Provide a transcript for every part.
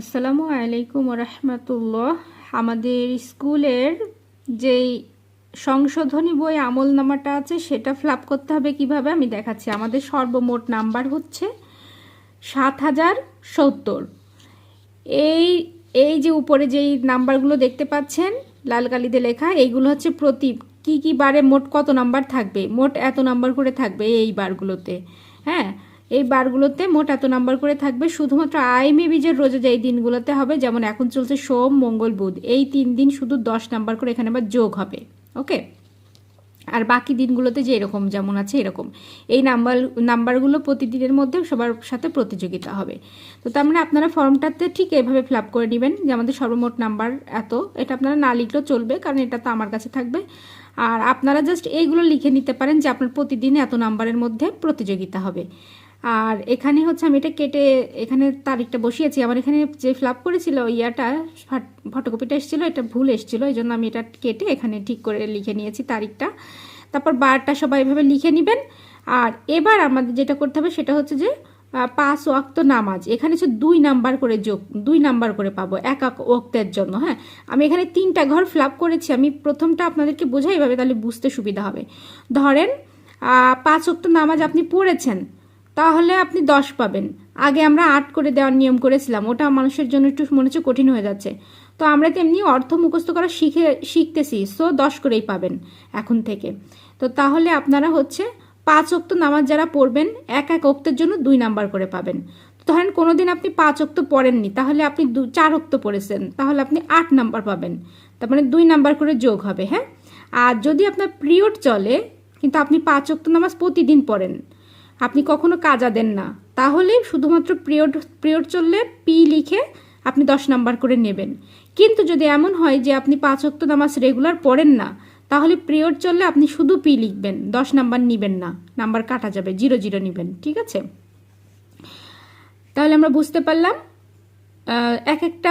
আসসালামু আলাইকুম রহমতুল্লাহ আমাদের স্কুলের যেই সংশোধনী বই আমল নামাটা আছে, সেটা ফ্লাপ করতে হবে কীভাবে? আমি দেখাচ্ছি। আমাদের সর্বমোট নাম্বার হচ্ছে সাত হাজার সত্তর। এই এই যে উপরে যেই নাম্বারগুলো দেখতে পাচ্ছেন, লাল কালিতে লেখা, এইগুলো হচ্ছে প্রতি কি কি বারে মোট কত নাম্বার থাকবে? মোট এত নাম্বার করে থাকবে এই বারগুলোতে। হ্যাঁ? এই বারগুলোতে মোট এত নাম্বার করে থাকবে, শুধুমাত্র আই মে বীজের রোজে যে এই দিনগুলোতে হবে, যেমন এখন চলছে সোম, মঙ্গল, বুধ, এই তিন দিন শুধু দশ নাম্বার করে এখানে আবার যোগ হবে, ওকে? আর বাকি দিনগুলোতে যে এরকম যেমন আছে এরকম, এই নাম্বার, নাম্বারগুলো প্রতিদিনের মধ্যে সবার সাথে প্রতিযোগিতা হবে। তো তার মানে আপনারা ফর্মটাতে ঠিক এভাবে ফিল করে নেবেন যে আমাদের সর্বমোট নাম্বার এত, এটা আপনারা না লিখলেও চলবে, কারণ এটা তো আমার কাছে থাকবে। আর আপনারা জাস্ট এইগুলো লিখে নিতে পারেন যে আপনার প্রতিদিন এত নাম্বারের মধ্যে প্রতিযোগিতা হবে। আর এখানে হচ্ছে আমি এটা কেটে এখানে তারিখটা বসিয়েছি। আমার এখানে যে ফিল করেছিল ইয়াটা ফটোকপিটা এসেছিল, এটা ভুল এসেছিল, এই জন্য আমি এটা কেটে এখানে ঠিক করে লিখে নিয়েছি তারিখটা। তারপর বারটা সবাই এভাবে লিখে নেবেন। আর এবার আমাদের যেটা করতে হবে সেটা হচ্ছে যে পাঁচ ওয়াক্ত নামাজ। এখানে হচ্ছে দুই নাম্বার করে যোগ, দুই নাম্বার করে পাবো এক এক জন্য হ্যাঁ? আমি এখানে তিনটা ঘর ফ্লাপ করেছি। আমি প্রথমটা আপনাদেরকে বোঝাই ভাবে তাহলে বুঝতে সুবিধা হবে। ধরেন পাঁচ ওক্ত নামাজ আপনি পড়েছেন। তাহলে আপনি দশ পাবেন। আগে আমরা আট করে দেওয়ার নিয়ম করেছিলাম। ওটা মানুষের জন্য একটু মনে হচ্ছে কঠিন হয়ে যাচ্ছে। তো আমরা তেমনি অর্থ মুখস্থ করা শিখে, শিখতেছি সো দশ করেই পাবেন এখন থেকে। তো তাহলে আপনারা হচ্ছে পাঁচ অক্ত নামাজ যারা পড়বেন, এক এক অক্তের জন্য দুই নাম্বার করে পাবেন। ধরেন কোনো দিন আপনি পাঁচ অক্ত পড়েননি, তাহলে আপনি দু, চার অক্ত পড়েছেন, তাহলে আপনি আট নাম্বার পাবেন। তার মানে দুই নাম্বার করে যোগ হবে হ্যাঁ? আর যদি আপনার পিরিয়ড চলে, কিন্তু আপনি পাঁচ অক্ত নামাজ প্রতিদিন পড়েন আপনি কখনো কাজা দেন না। তাহলে শুধুমাত্র পিরিয়ড পিরিয়ড চললে পি লিখে আপনি দশ নাম্বার করে নেবেন। কিন্তু যদি এমন হয় যে আপনি পাঁচ অক্ত নামাজ রেগুলার পড়েন না, তাহলে পিরিয়ড চললে আপনি শুধু পি লিখবেন, দশ নাম্বার নিবেন না, নাম্বার কাটা যাবে, জিরো জিরো নেবেন, ঠিক আছে? তাহলে আমরা বুঝতে পারলাম এক একটা,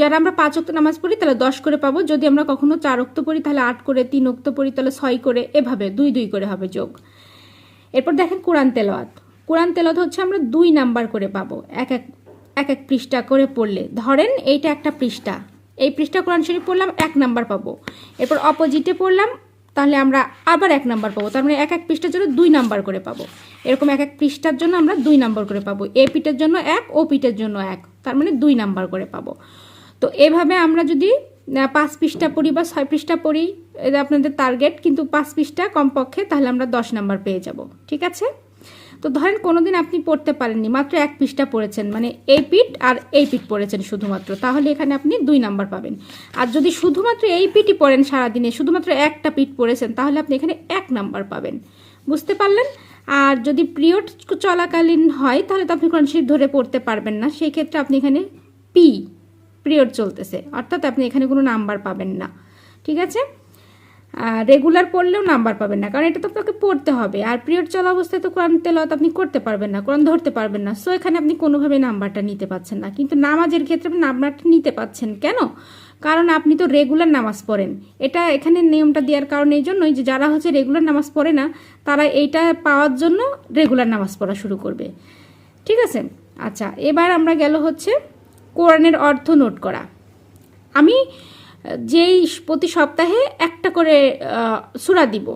যারা আমরা পাঁচ অক্ত নামাজ পড়ি, তাহলে দশ করে পাবো। যদি আমরা কখনো চার অক্ত পড়ি, তাহলে আট করে, তিন অক্ত পড়ি, তাহলে ছয় করে, এভাবে, দুই দুই করে হবে যোগ। এরপর দেখেন কোরআন তেলাওয়াত। কোরআন তেলাওয়াত হচ্ছে আমরা দুই নাম্বার করে পাবো। এক এক এক এক পৃষ্ঠা করে পড়লে। ধরেন এইটা একটা পৃষ্ঠা। এই পৃষ্ঠা কোরআন শরীফ পড়লাম, এক নাম্বার পাবো। এরপর অপোজিটে পড়লাম, তাহলে আমরা আবার এক নাম্বার পাবো। তার মানে এক এক পৃষ্ঠার জন্য দুই নাম্বার করে পাবো। এরকম এক এক পৃষ্ঠার জন্য আমরা দুই নাম্বার করে পাবো। এ পিটের জন্য এক, ও পিটের জন্য এক। তার মানে দুই নাম্বার করে পাবো। তো এভাবে আমরা যদি পাঁচ পৃষ্ঠা পড়ি বা ছয় পৃষ্ঠা পড়ি এটা আপনাদের টার্গেট কিন্তু পাঁচ পৃষ্ঠা কমপক্ষে, তাহলে আমরা দশ নাম্বার পেয়ে যাব। ঠিক আছে? তো ধরেন কোনোদিন আপনি পড়তে পারেননি, মাত্র এক পৃষ্ঠা পড়েছেন মানে এই পিঠ আর এই পিঠ পড়েছেন শুধুমাত্র, তাহলে এখানে আপনি দুই নাম্বার পাবেন। আর যদি শুধুমাত্র এই পিঠই পড়েন সারাদিনে, শুধুমাত্র একটা পিঠ পড়েছেন, তাহলে আপনি এখানে এক নাম্বার পাবেন। বুঝতে পারলেন? আর যদি পিরিয়ড চলাকালীন হয়, তাহলে তো আপনি কোরআন ধরে পড়তে পারবেন না, সেই ক্ষেত্রে আপনি এখানে পি পিরিয়ড চলতেছে, অর্থাৎ আপনি এখানে কোনো নাম্বার পাবেন না। ঠিক আছে? রেগুলার পড়লেও নাম্বার পাবেন না, কারণ এটা তো আপনাকে পড়তে হবে। আর পিরিয়ড চলা অবস্থায় তো কোরআন তেলাওয়াত আপনি করতে পারবেন না কোরআন ধরতে পারবেন না। সো এখানে আপনি কোনোভাবে নাম্বারটা নিতে পাচ্ছেন না। কিন্তু নামাজের ক্ষেত্রে আপনি নাম্বারটা নিতে পাচ্ছেন। কেন? কারণ আপনি তো রেগুলার নামাজ পড়েন। এটা এখানে নিয়মটা দেওয়ার কারণ এই জন্যই যে যারা হচ্ছে রেগুলার নামাজ পড়ে না, তারা এইটা পাওয়ার জন্য রেগুলার নামাজ পড়া শুরু করবে। ঠিক আছে? আচ্ছা এবার আমরা গেল হচ্ছে কোরআনের অর্থ নোট করা। আমি যেই প্রতি সপ্তাহে একটা করে সুরা দিব।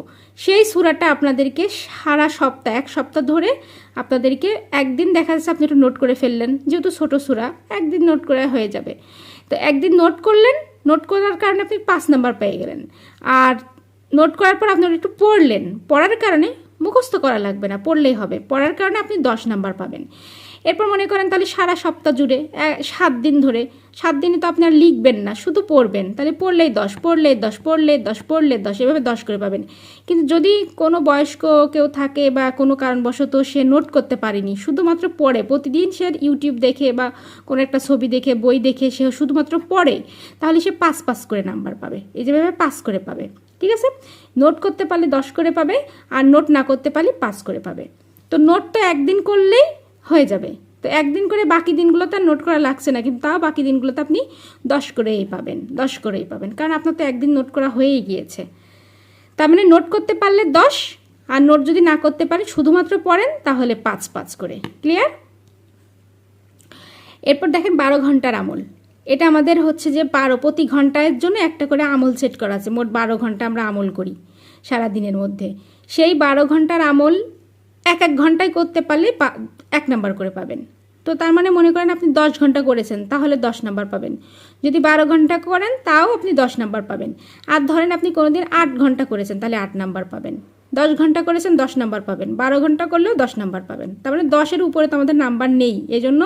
সেই সুরাটা আপনাদেরকে সারা সপ্তাহ, এক সপ্তাহ ধরে আপনাদেরকে একদিন দেখা যাচ্ছে আপনি একটু নোট করে ফেললেন, যেহেতু ছোট সুরা, একদিন নোট করে হয়ে যাবে। তো একদিন নোট করলেন নোট করার কারণে আপনি পাঁচ নাম্বার পেয়ে গেলেন। আর নোট করার পর আপনি একটু পড়লেন, পড়ার কারণে মুখস্থ করা লাগবে না, পড়লেই হবে। পড়ার কারণে আপনি দশ নাম্বার পাবেন। এরপর মনে করেন তাহলে সারা সপ্তাহ জুড়ে সাত দিন ধরে, সাত দিনে তো আপনি আর লিখবেন না, শুধু পড়বেন। তাহলে পড়লেই দশ পড়লে দশ পড়লে দশ পড়লে দশ, এভাবে দশ করে পাবেন। কিন্তু যদি কোনো বয়স্ক কেউ থাকে বা কোনো কারণবশত সে নোট করতে পারেনি, শুধুমাত্র পড়ে, প্রতিদিন সে ইউটিউব দেখে বা কোনো একটা ছবি দেখে, বই দেখে সে শুধুমাত্র পড়ে, তাহলে সে পাস পাস করে নাম্বার পাবে। এই যেভাবে পাস করে পাবে। ঠিক আছে? নোট করতে পারলে দশ করে পাবে, আর নোট না করতে পারলে পাস করে পাবে। তো নোট তো একদিন করলেই হয়ে যাবে। তো একদিন করে বাকি দিনগুলোতে আর নোট করা লাগছে না, কিন্তু তাও বাকি দিনগুলোতে আপনি দশ করেই পাবেন, দশ করেই পাবেন। কারণ আপনার তো একদিন নোট করা হয়েই গিয়েছে। তার মানে নোট করতে পারলে দশ, আর নোট যদি না করতে পারেন, শুধুমাত্র পড়েন, তাহলে পাঁচ পাঁচ করে। ক্লিয়ার? এরপর দেখেন বারো ঘণ্টার আমল। এটা আমাদের হচ্ছে যে বারো, প্রতি ঘণ্টার জন্য একটা করে আমল সেট করা আছে। মোট বারো ঘণ্টা আমরা আমল করি সারা দিনের মধ্যে। সেই বারো ঘণ্টার আমল এক এক ঘন্টায় করতে পারলে এক নাম্বার করে পাবেন। তো তার মানে মনে করেন আপনি দশ ঘণ্টা করেছেন, তাহলে দশ নাম্বার পাবেন। যদি বারো ঘণ্টা করেন, তাও আপনি দশ নাম্বার পাবেন। আর ধরেন আপনি কোনোদিন আট ঘণ্টা করেছেন, তাহলে আট নাম্বার পাবেন। দশ ঘণ্টা করেছেন, দশ নাম্বার পাবেন। বারো ঘণ্টা করলেও দশ নাম্বার পাবেন। তার মানে দশের উপরে তো আমাদের নাম্বার নেই এই জন্য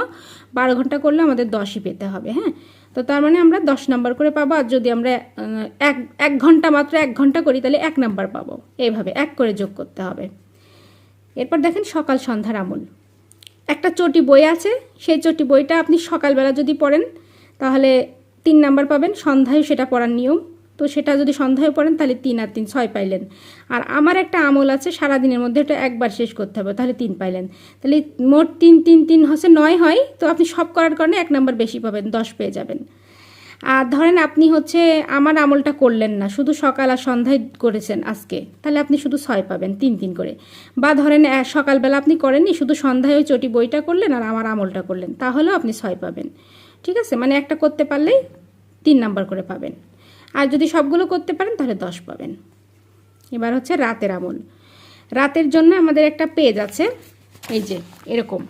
বারো ঘণ্টা করলে আমাদের দশই পেতে হবে হ্যাঁ? তো তার মানে আমরা দশ নাম্বার করে পাবো, আর যদি আমরা এক এক ঘণ্টা মাত্র এক ঘণ্টা করি, তাহলে এক নাম্বার পাবো। এইভাবে এক করে যোগ করতে হবে। এরপর দেখেন সকাল সন্ধ্যার আমল। একটা চটি বই আছে, সেই চটি বইটা আপনি সকালবেলা যদি পড়েন, তাহলে তিন নাম্বার পাবেন, সন্ধ্যায় সেটা পড়ার নিয়ম। তো সেটা যদি সন্ধ্যায় পড়েন, তাহলে তিন আর তিন ছয় পাইলেন। আর আমার একটা আমল আছে, সারাদিনের মধ্যে এটা একবার শেষ করতে হবে, তাহলে তিন পাইলেন। তাহলে মোট তিন তিন তিন হচ্ছে নয় হয়, তো আপনি সব করার কারণে এক নাম্বার বেশি পাবেন, দশ পেয়ে যাবেন। আর ধরেন আপনি হচ্ছে আমার আমলটা করলেন না, শুধু সকাল আর সন্ধ্যায় করেছেন আজকে, তাহলে আপনি শুধু ছয় পাবেন, তিন তিন করে। বা ধরেন সকালবেলা আপনি করেননি, শুধু সন্ধ্যায় ওই চটি বইটা করলেন আর আমার আমলটা করলেন, তাহলেও আপনি ছয় পাবেন। ঠিক আছে? মানে একটা করতে পারলেই তিন নাম্বার করে পাবেন। আর যদি সবগুলো করতে পারেন, তাহলে দশ পাবেন। এবার হচ্ছে রাতের আমল। রাতের জন্য আমাদের একটা পেজ আছে, এই যে, এরকম।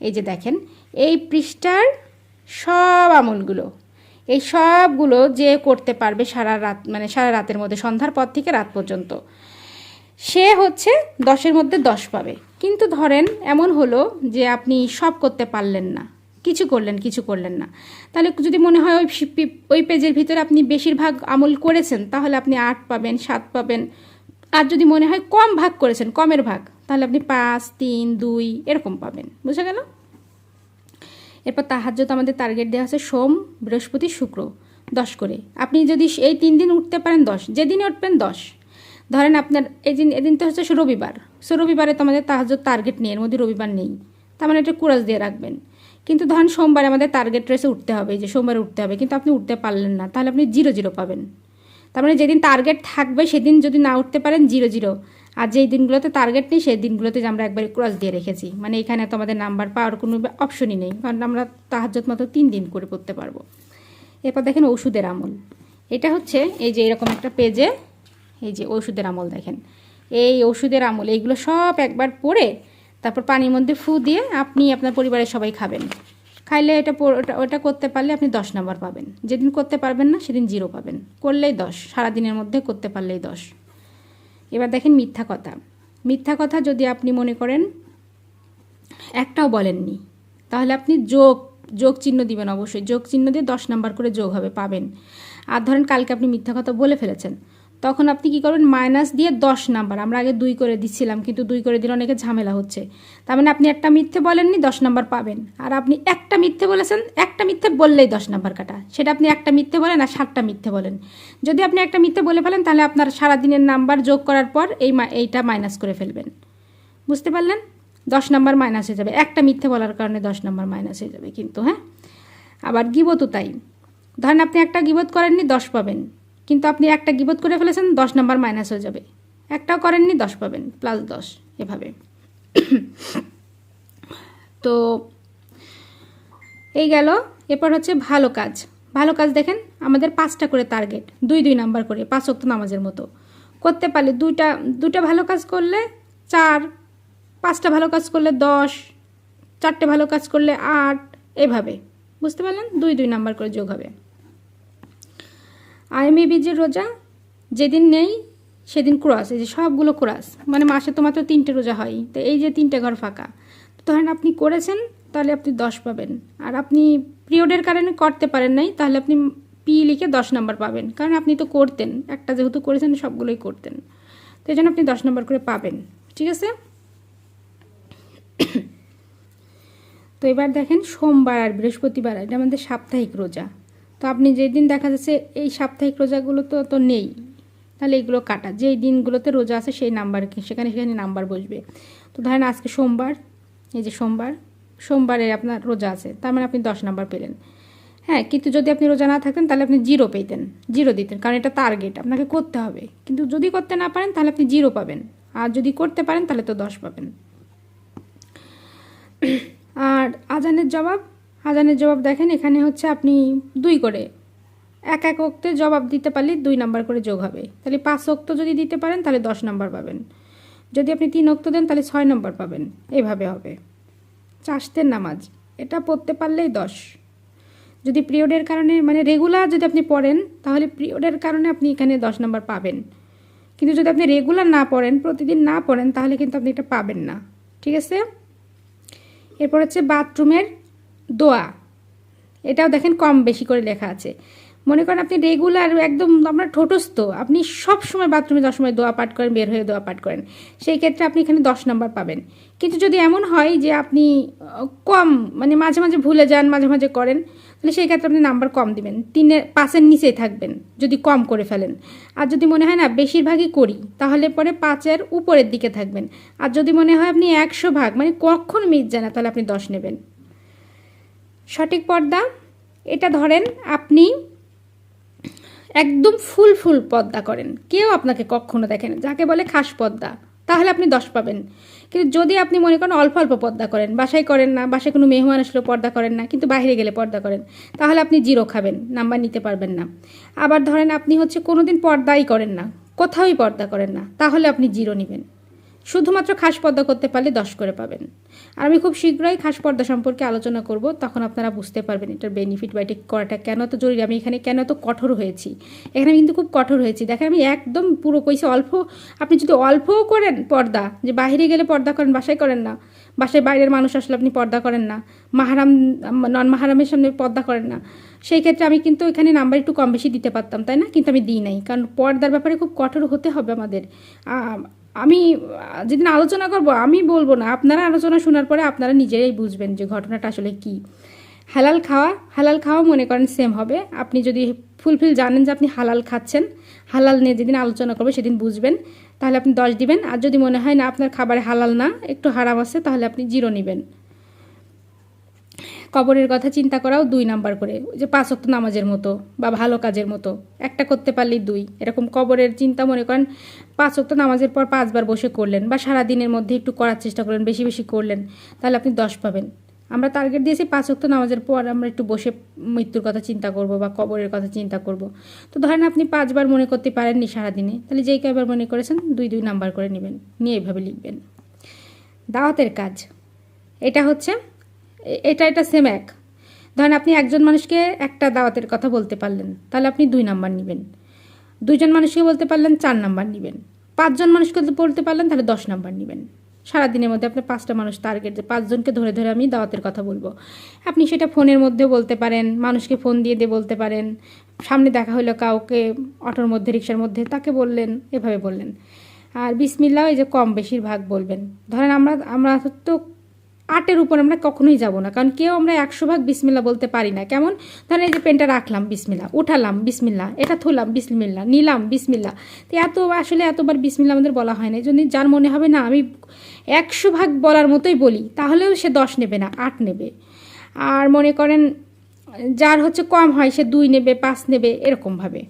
এই যে দেখেন, এই পৃষ্ঠার সব আমলগুলো। এই সবগুলো যে করতে পারবে সারা রাত মানে সারা রাতের মধ্যে, সন্ধ্যার পর থেকে রাত পর্যন্ত। সে হচ্ছে দশের মধ্যে দশ পাবে। কিন্তু ধরেন, এমন হলো যে আপনি সব করতে পারলেন না। কিছু করলেন কিছু করলেন না। তাহলে যদি মনে হয় ওই ওই পেজের ভিতরে আপনি বেশিরভাগ আমল করেছেন, তাহলে আপনি আট পাবেন, সাত পাবেন। আর যদি মনে হয় কম ভাগ করেছেন, কমের ভাগ, তাহলে আপনি পাঁচ, তিন, দুই, এরকম পাবেন। বুঝা গেল? এরপর তাহাজ্জত আমাদের টার্গেট দেওয়া আছে সোম, বৃহস্পতি, শুক্র, দশ করে। আপনি যদি এই তিন দিন উঠতে পারেন দশ, যেদিনে উঠবেন দশ। ধরেন আপনার এই দিন এদিন তো হচ্ছে রবিবার। সো রবিবারে তো আমাদের তাহাজ্জত টার্গেট নেই, এর মধ্যে রবিবার নেই। তার মানে এটা কুরাজ দিয়ে রাখবেন। কিন্তু ধরেন সোমবারে আমাদের টার্গেট রয়েছে উঠতে হবে যে সোমবারে উঠতে হবে, কিন্তু আপনি উঠতে পারলেন না, তাহলে আপনি জিরো জিরো পাবেন। তার মানে যেদিন টার্গেট থাকবে, সেদিন যদি না উঠতে পারেন, জিরো জিরো। আর যেই দিনগুলোতে টার্গেট নেই, সেই দিনগুলোতে আমরা একবার ক্রস দিয়ে রেখেছি। মানে এখানে তো আমাদের নাম্বার পাওয়ার কোনো অপশনই নেই, কারণ আমরা তাহাজ্জত মাত্র তিন দিন করে পড়তে পারব। এরপর দেখেন ওষুধের আমল। এটা হচ্ছে এই যে এরকম একটা পেজে এই যে ওষুধের আমল দেখেন। এই ওষুধের আমল, এইগুলো সব একবার পড়ে, তারপর পানির মধ্যে ফু দিয়ে আপনি আপনার পরিবারের সবাই খাবেন। খাইলে এটা ওটা করতে পারলে আপনি দশ নাম্বার পাবেন। যেদিন করতে পারবেন না, সেদিন জিরো পাবেন। করলেই দশ, সারাদিনের মধ্যে করতে পারলেই দশ। এবার দেখেন মিথ্যা কথা। মিথ্যা কথা যদি আপনি মনে করেন, একটাও বলেননি, তাহলে আপনি যোগ যোগ চিহ্ন দিবেন অবশ্যই। যোগ চিহ্ন দিয়ে দশ নাম্বার করে যোগ হবে, পাবেন। আর ধরেন কালকে আপনি মিথ্যা কথা বলে ফেলেছেন তখন আপনি কি করবেন? মাইনাস দিয়ে দশ নাম্বার। আমরা আগে দুই করে দিচ্ছিলাম কিন্তু দুই করে দিলে অনেকে ঝামেলা হচ্ছে। তার মানে আপনি একটা মিথ্যে বলেননি, দশ নাম্বার পাবেন। আর আপনি একটা মিথ্যে বলেছেন, একটা মিথ্যে বললেই দশ নাম্বার কাটা। সেটা আপনি একটা মিথ্যে বলেন আর সাতটা মিথ্যে বলেন। যদি আপনি একটা মিথ্যে বলে ফেলেন, তাহলে আপনার সারাদিনের নাম্বার যোগ করার পর এই এইটা মাইনাস করে ফেলবেন। বুঝতে পারলেন? দশ নাম্বার মাইনাস হয়ে যাবে। একটা মিথ্যে বলার কারণে দশ নাম্বার মাইনাস হয়ে যাবে কিন্তু হ্যাঁ? আবার গিবতও তাই। ধরেন আপনি একটা গিবত করেননি, দশ পাবেন। কিন্তু আপনি একটা গিবত করে ফেলেছেন, দশ নাম্বার মাইনাস হয়ে যাবে। একটাও করেননি, দশ পাবেন প্লাস দশ, এভাবে। তো এই গেল। এরপর হচ্ছে ভালো কাজ। ভালো কাজ দেখেন, আমাদের পাঁচটা করে টার্গেট দুই দুই নাম্বার করে, পাঁচ অক্ত নামাজের মতো। করতে পারলে দুইটা দুইটা ভালো কাজ করলে চার, পাঁচটা ভালো কাজ করলে দশ, চারটে ভালো কাজ করলে আট, এভাবে। বুঝতে পারলেন? দুই দুই নাম্বার করে যোগ হবে। আইএমএ বীজের রোজা, যেদিন নেই সেদিন ক্রস, এই যে সবগুলো ক্রস। মানে মাসে তো মাত্র তিনটে রোজা হয়, তো এই যে তিনটে ঘর ফাঁকা। ধরেন আপনি করেছেন, তাহলে আপনি দশ পাবেন। আর আপনি পিরিয়ডের কারণে করতে পারেন নাই, তাহলে আপনি পি লিখে দশ নাম্বার পাবেন। কারণ আপনি তো করতেন, একটা যেহেতু করেছেন, সবগুলোই করতেন। তো এই জন্য আপনি দশ নাম্বার করে পাবেন, ঠিক আছে? তো এবার দেখেন সোমবার আর বৃহস্পতিবার, এটা আমাদের সাপ্তাহিক রোজা। তো আপনি যেদিন দেখা যাচ্ছে এই সাপ্তাহিক রোজাগুলো তো তো নেই। তাহলে এগুলো কাটা। যেই দিনগুলোতে রোজা আছে সেই নাম্বার সেখানে সেখানে নাম্বার বসবে। তো ধরেন আজকে সোমবার, এই যে সোমবার, সোমবারে আপনার রোজা আছে, তার মানে আপনি দশ নাম্বার পেলেন। হ্যাঁ কিন্তু যদি আপনি রোজা না থাকতেন তাহলে আপনি জিরো পেতেন। জিরো দিতেন, কারণ এটা টার্গেট আপনাকে করতে হবে। কিন্তু যদি করতে না পারেন, তাহলে আপনি জিরো পাবেন। আর যদি করতে পারেন, তাহলে তো দশ পাবেন। আর আজানের জবাব? আজানের জবাব দেখেন, এখানে হচ্ছে আপনি দুই করে। এক এক অক্তে জবাব দিতে পারলে দুই নাম্বার করে যোগ হবে। তাহলে পাঁচ অক্ত যদি দিতে পারেন, তাহলে দশ নাম্বার পাবেন। যদি আপনি তিন অক্ত দেন, তাহলে ছয় নাম্বার পাবেন। এভাবে হবে। চাষতের নামাজ, এটা পড়তে পারলেই দশ। যদি পিরিয়ডের কারণে মানে রেগুলার যদি আপনি পড়েন, তাহলে পিরিয়ডের কারণে আপনি এখানে দশ নাম্বার পাবেন। কিন্তু যদি আপনি রেগুলার না পড়েন, প্রতিদিন না পড়েন, তাহলে কিন্তু আপনি এটা পাবেন না। ঠিক আছে? এরপর হচ্ছে বাথরুমের দোয়া। এটাও দেখেন কম বেশি করে লেখা আছে। মনে করেন আপনি রেগুলার একদম আপনার ঠোঁটস্থ, আপনি সব সময় বাথরুমে দশ সময় দোয়া পাঠ করেন, বের হয়ে দোয়া পাঠ করেন। সেই ক্ষেত্রে আপনি এখানে দশ নম্বর পাবেন। কিন্তু যদি এমন হয় যে আপনি কম মানে মাঝে মাঝে ভুলে যান, মাঝে মাঝে করেন, তাহলে সেই ক্ষেত্রে আপনি নাম্বার কম দিবেন। তিনের, পাঁচের নিচেই থাকবেন, যদি কম করে ফেলেন। আর যদি মনে হয় না, বেশিরভাগই করি, তাহলে পরে পাঁচের উপরের দিকে থাকবেন। আর যদি মনে হয় আপনি একশো ভাগ মানে কখন মিট যায় না, তাহলে আপনি দশ নেবেন। সঠিক পর্দা। এটা ধরেন আপনি একদম ফুল ফুল পর্দা করেন। কেউ আপনাকে কখনো দেখেন, যাকে বলে খাস পর্দা, তাহলে আপনি দশ পাবেন। কিন্তু যদি আপনি মনে করেন অল্প অল্প পর্দা করেন, বাসায় করেন না, বাসায় কোনো মেহমান আসলেও পর্দা করেন না, কিন্তু বাইরে গেলে পর্দা করেন, তাহলে আপনি জিরো খাবেন, নাম্বার নিতে পারবেন না। আবার ধরেন আপনি হচ্ছে কোনোদিন পর্দাই করেন না, কোথাওই পর্দা করেন না, তাহলে আপনি জিরো নেবেন। শুধুমাত্র খাস পর্দা করতে পারলে দশ করে পাবেন। আর আমি খুব শীঘ্রই খাস পর্দা সম্পর্কে আলোচনা করব, তখন আপনারা বুঝতে পারবেন এটার বেনিফিট বা এটা করাটা কেন তো জরুরি, আমি এখানে কেন এত কঠোর হয়েছি। এখানে কিন্তু খুব কঠোর হয়েছি। দেখেন আমি একদম পুরো কইছে অল্প, আপনি যদি অল্পও করেন পর্দা, যে বাইরে গেলে পর্দা করেন, বাসায় করেন না, বাসায় বাইরের মানুষ আসলে আপনি পর্দা করেন না, মাহারাম, নন মাহারামের সামনে পর্দা করেন না, সেই ক্ষেত্রে আমি কিন্তু এখানে নাম্বার একটু কম বেশি দিতে পারতাম, তাই না? কিন্তু আমি দিই নাই, কারণ পর্দার ব্যাপারে খুব কঠোর হতে হবে আমাদের। আমি, যেদিন আলোচনা করব, আমি বলব না। আপনারা আলোচনা শোনার পরে আপনারা নিজেরাই বুঝবেন যে ঘটনাটা আসলে কি। হালাল খাওয়া হালাল খাওয়া মনে করেন সেম হবে। আপনি যদি ফুলফিল জানেন যে আপনি হালাল খাচ্ছেন, হালাল নিয়ে যেদিন আলোচনা করবে সেদিন বুঝবেন। তাহলে আপনি দশ দিবেন। আর যদি মনে হয় না আপনার খাবারে হালাল না, একটু হারাম আছে, তাহলে আপনি জিরো নেবেন। কবরের কথা চিন্তা করাও দুই নাম্বার করে যে পাঁচ ওয়াক্ত নামাজের মতো বা ভালো কাজের মতো। একটা করতে পারলেই দুই। এরকম কবরের চিন্তা মনে করেন, পাঁচ ওয়াক্ত নামাজের পর পাঁচবার বসে করলেন বা সারা দিনের মধ্যে একটু করার চেষ্টা করলেন, বেশি বেশি করলেন, তাহলে আপনি দশ পাবেন। আমরা টার্গেট দিয়েছি পাঁচ ওয়াক্ত নামাজের পর আমরা একটু বসে মৃত্যুর কথা চিন্তা করব বা কবরের কথা চিন্তা করব। তো ধরেন আপনি পাঁচবার মনে করতে পারেননি সারাদিনে, তাহলে যেই কয়বার মনে করেছেন দুই দুই নাম্বার করে নেবেন, নিয়ে এইভাবে লিখবেন। দাওয়াতের কাজ, এটা হচ্ছে এটা এটা সেম এক। ধরেন আপনি একজন মানুষকে একটা দাওয়াতের কথা বলতে পারলেন, তাহলে আপনি দুই নাম্বার নেবেন। দুইজন মানুষকে বলতে পারলেন, চার নাম্বার নেবেন। পাঁচজন মানুষকে বলতে পারলেন, তাহলে দশ নাম্বার নেবেন। সারাদিনের মধ্যে আপনার পাঁচটা মানুষ টার্গেট যে পাঁচজনকে ধরে ধরে আমি দাওয়াতের কথা বলব। আপনি সেটা ফোনের মধ্যে বলতে পারেন, মানুষকে ফোন দিয়ে দিয়ে বলতে পারেন। সামনে দেখা হলো কাউকে, অটোর মধ্যে, রিক্সার মধ্যে, তাকে বললেন, এভাবে বললেন। আর বিসমিল্লাও এই যে কম বেশিরভাগ বলবেন। ধরেন আমরা আমরা তো আটের উপর আমরা কখনোই যাব না। কারণ কেউ আমরা একশো ভাগ বিসমিল্লা বলতে পারি না। কেমন? ধরেন এই যে পেনটা রাখলাম বিসমিল্লা উঠালাম বিসমিল্লা এটা থুলাম বিসমিল্লা নিলাম বিসমিল্লা তো এত আসলে এতবার বিসমিল্লা আমাদের বলা হয় না। জন্য যার মনে হবে, না, আমি একশো ভাগ বলার মতোই বলি তাহলেও সে দশ নেবে না, আট নেবে। আর মনে করেন, যার হচ্ছে কম হয়, সে দুই নেবে, পাঁচ নেবে, এরকমভাবে।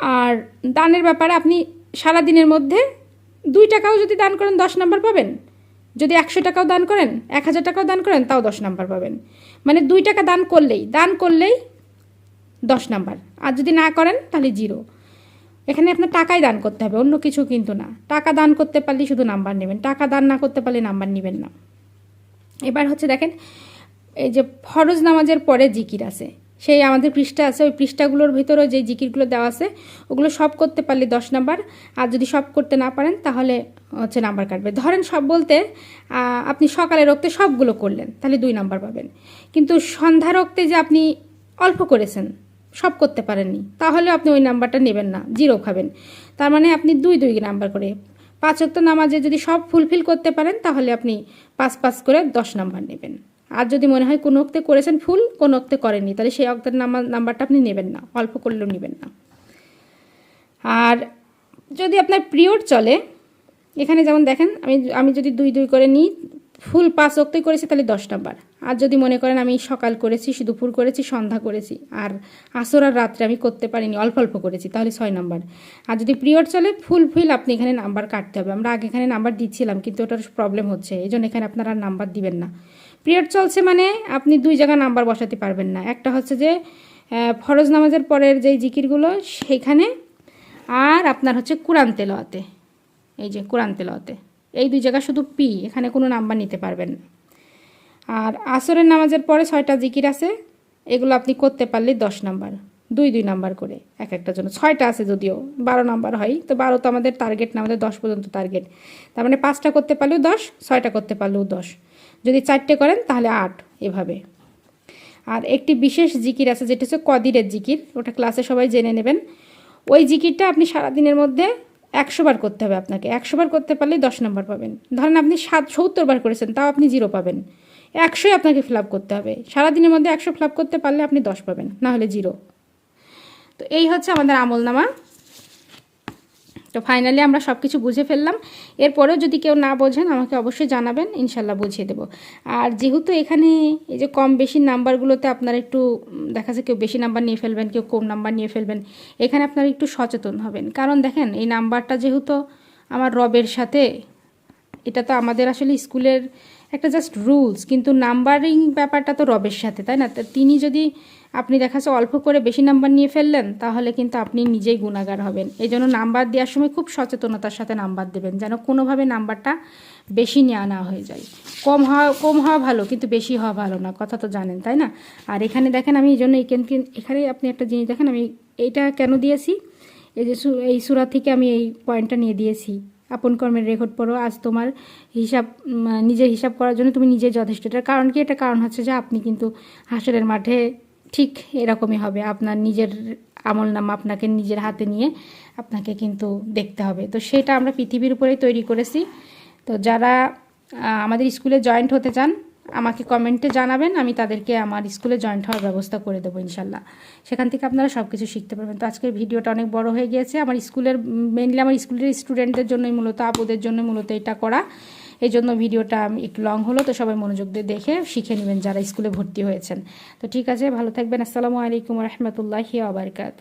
আর দানের ব্যাপারে আপনি সারা দিনের মধ্যে দুই টাকাও যদি দান করেন, দশ নাম্বার পাবেন? যদি একশো টাকাও দান করেন, এক হাজার টাকাও দান করেন, তাও দশ নাম্বার পাবেন। মানে দুই টাকা দান করলেই দান করলেই দশ নাম্বার। আর যদি না করেন, তাহলে জিরো। এখানে আপনার টাকাই দান করতে হবে, অন্য কিছু কিন্তু না। টাকা দান করতে পারলে শুধু নাম্বার নেবেন, টাকা দান না করতে পারলে নাম্বার নেবেন না। এবার হচ্ছে দেখেন, এই যে ফরজ নামাজের পরে জিকির আছে। সেই আমাদের পৃষ্ঠা আছে, ওই পৃষ্ঠাগুলোর ভিতরে যে জিকিরগুলো দেওয়া আছে, ওগুলো সব করতে পারলে দশ নাম্বার, আর যদি সব করতে না পারেন তাহলে হচ্ছে নাম্বার কাটবে। ধরেন সব বলতে আপনি সকালে রক্তে সবগুলো করলেন, তাহলে দুই নাম্বার পাবেন। কিন্তু সন্ধ্যা রক্তে যে আপনি অল্প করেছেন, সব করতে পারেননি, তাহলে আপনি ওই নাম্বারটা নেবেন না, জিরো খাবেন। তার মানে আপনি দুই দুই নাম্বার করে, পাঁচ অক্ত নামাজে যদি সব ফুলফিল করতে পারেন, তাহলে আপনি পাঁচ পাঁচ করে দশ নাম্বার নেবেন। আর যদি মনে হয় কোনো অক্তে করেছেন ফুল, কোনো অক্তে করেননি, তাহলে সেই অক্তের নাম্বার নাম্বারটা আপনি নেবেন না, অল্প করলেও নেবেন না। আর যদি আপনার পিরিয়ড চলে, এখানে যেমন দেখেন, আমি আমি যদি দুই দুই করে নিই, ফুল পাঁচ অক্তই করেছি, তাহলে দশ নাম্বার। আর যদি মনে করেন আমি সকাল করেছি, দুপুর করেছি, সন্ধ্যা করেছি, আর আসর আর রাত্রে আমি করতে পারিনি, অল্প অল্প করেছি, তাহলে ছয় নাম্বার। আর যদি পিরিয়ড চলে, ফুল ফুল আপনি এখানে নাম্বার কাটতে হবে। আমরা আগে এখানে নাম্বার দিচ্ছিলাম, কিন্তু ওটার প্রবলেম হচ্ছে এই জন্য এখানে আপনারা নাম্বার দিবেন না। পিরিয়ড চলছে মানে আপনি দুই জায়গা নাম্বার বসাতে পারবেন না। একটা হচ্ছে যে ফরজ নামাজের পরের যেই জিকিরগুলো সেখানে, আর আপনার হচ্ছে কোরআন তেলাওয়াতে। এই যে কোরআন তেলাওয়াতে। এই দুই জায়গা শুধু পি, এখানে কোনো নাম্বার নিতে পারবেন না। আর আসরের নামাজের পরে ছয়টা জিকির আছে, এগুলো আপনি করতে পারলে দশ নাম্বার। দুই দুই নাম্বার করে, এক একটার জন্য। ছয়টা আছে যদিও, বারো নাম্বার হয়, তো বারো তো আমাদের টার্গেট না, আমাদের দশ পর্যন্ত টার্গেট তার মানে পাঁচটা করতে পারলেও দশ, ছয়টা করতে পারলেও দশ। যদি চারটে করেন, তাহলে আট এভাবে। আর একটি বিশেষ জিকির আছে, যেটা হচ্ছে কদিরের জিকির, ওটা ক্লাসে সবাই জেনে নেবেন। ওই জিকিরটা আপনি সারাদিনের মধ্যে একশো বার করতে হবে আপনাকে। একশো বার করতে পারলে দশ নম্বর পাবেন। ধরেন আপনি সাত, সত্তর বার করেছেন, তাও আপনি জিরো পাবেন। একশোই আপনাকে ফিল করতে হবে। সারাদিনের মধ্যে একশো ফিল করতে পারলে আপনি দশ পাবেন, না হলে জিরো তো এই হচ্ছে আমাদের আমলনামা। তো ফাইনালি আমরা সব কিছু বুঝে ফেললাম। এরপরেও যদি কেউ না বোঝেন, আমাকে অবশ্যই জানাবেন, ইনশাল্লাহ বুঝিয়ে দেবো। আর যেহেতু এখানে এই যে কম বেশি নাম্বারগুলোতে আপনারা একটু দেখা যায় কেউ বেশি নাম্বার নিয়ে ফেলবেন, কেউ কম নাম্বার নিয়ে ফেলবেন, এখানে আপনারা একটু সচেতন হবেন। কারণ দেখেন, এই নাম্বারটা যেহেতু আমার রবের সাথে, এটা তো আমাদের আসলে স্কুলের একটা জাস্ট রুলস কিন্তু নাম্বারিং ব্যাপারটা তো রবের সাথে, তাই না? তিনি যদি আপনি দেখা যাচ্ছে অল্প করে বেশি নাম্বার নিয়ে ফেললেন, তাহলে কিন্তু আপনি নিজেই গুণাগার হবেন। এই জন্য নাম্বার দেওয়ার সময় খুব সচেতনতার সাথে নাম্বার দেবেন, যেন কোনোভাবে নাম্বারটা বেশি নেওয়া না হয়ে যায়। কম হওয়া কম হওয়া ভালো, কিন্তু বেশি হওয়া ভালো না, কথা তো জানেন, তাই না? আর এখানে দেখেন আমি এই জন্য এখানে আপনি একটা জিনিস দেখেন, আমি এইটা কেন দিয়েছি? এই যে এই সুরা থেকে আমি এই পয়েন্টটা নিয়ে দিয়েছি। আপন কর্মের রেকর্ড পড়ো, আজ তোমার হিসাব নিজের হিসাব করার জন্য তুমি নিজে যথেষ্ট। এটার কারণ কি? এটা কারণ হচ্ছে যে আপনি কিন্তু হাসরের মাঠে ঠিক এরকমই হবে। আপনার নিজের আমল নাম আপনাকে নিজের হাতে নিয়ে আপনাকে কিন্তু দেখতে হবে। তো সেটা আমরা পৃথিবীর উপরেই তৈরি করেছি। তো যারা আমাদের স্কুলে জয়েন্ট হতে চান আমাকে কমেন্টে জানাবেন, আমি তাদেরকে আমার স্কুলে জয়েন্ট হওয়ার ব্যবস্থা করে দেবো ইনশাল্লাহ। সেখান থেকে আপনারা সব কিছু শিখতে পারবেন। তো আজকের ভিডিওটা অনেক বড় হয়ে গিয়েছে। আমার স্কুলের মেনলি আমার স্কুলের স্টুডেন্টদের জন্যই মূলত আপুদের জন্য মূলত এটা করা। এই জন্য ভিডিওটা একটু লং হলো, তো সবাই মনোযোগ দিয়ে দেখে শিখে নেবেন যারা স্কুলে ভর্তি হয়েছেন। তো ঠিক আছে, ভালো থাকবেন। আসসালামু আলাইকুম রহমতুল্লাহি আবরকাত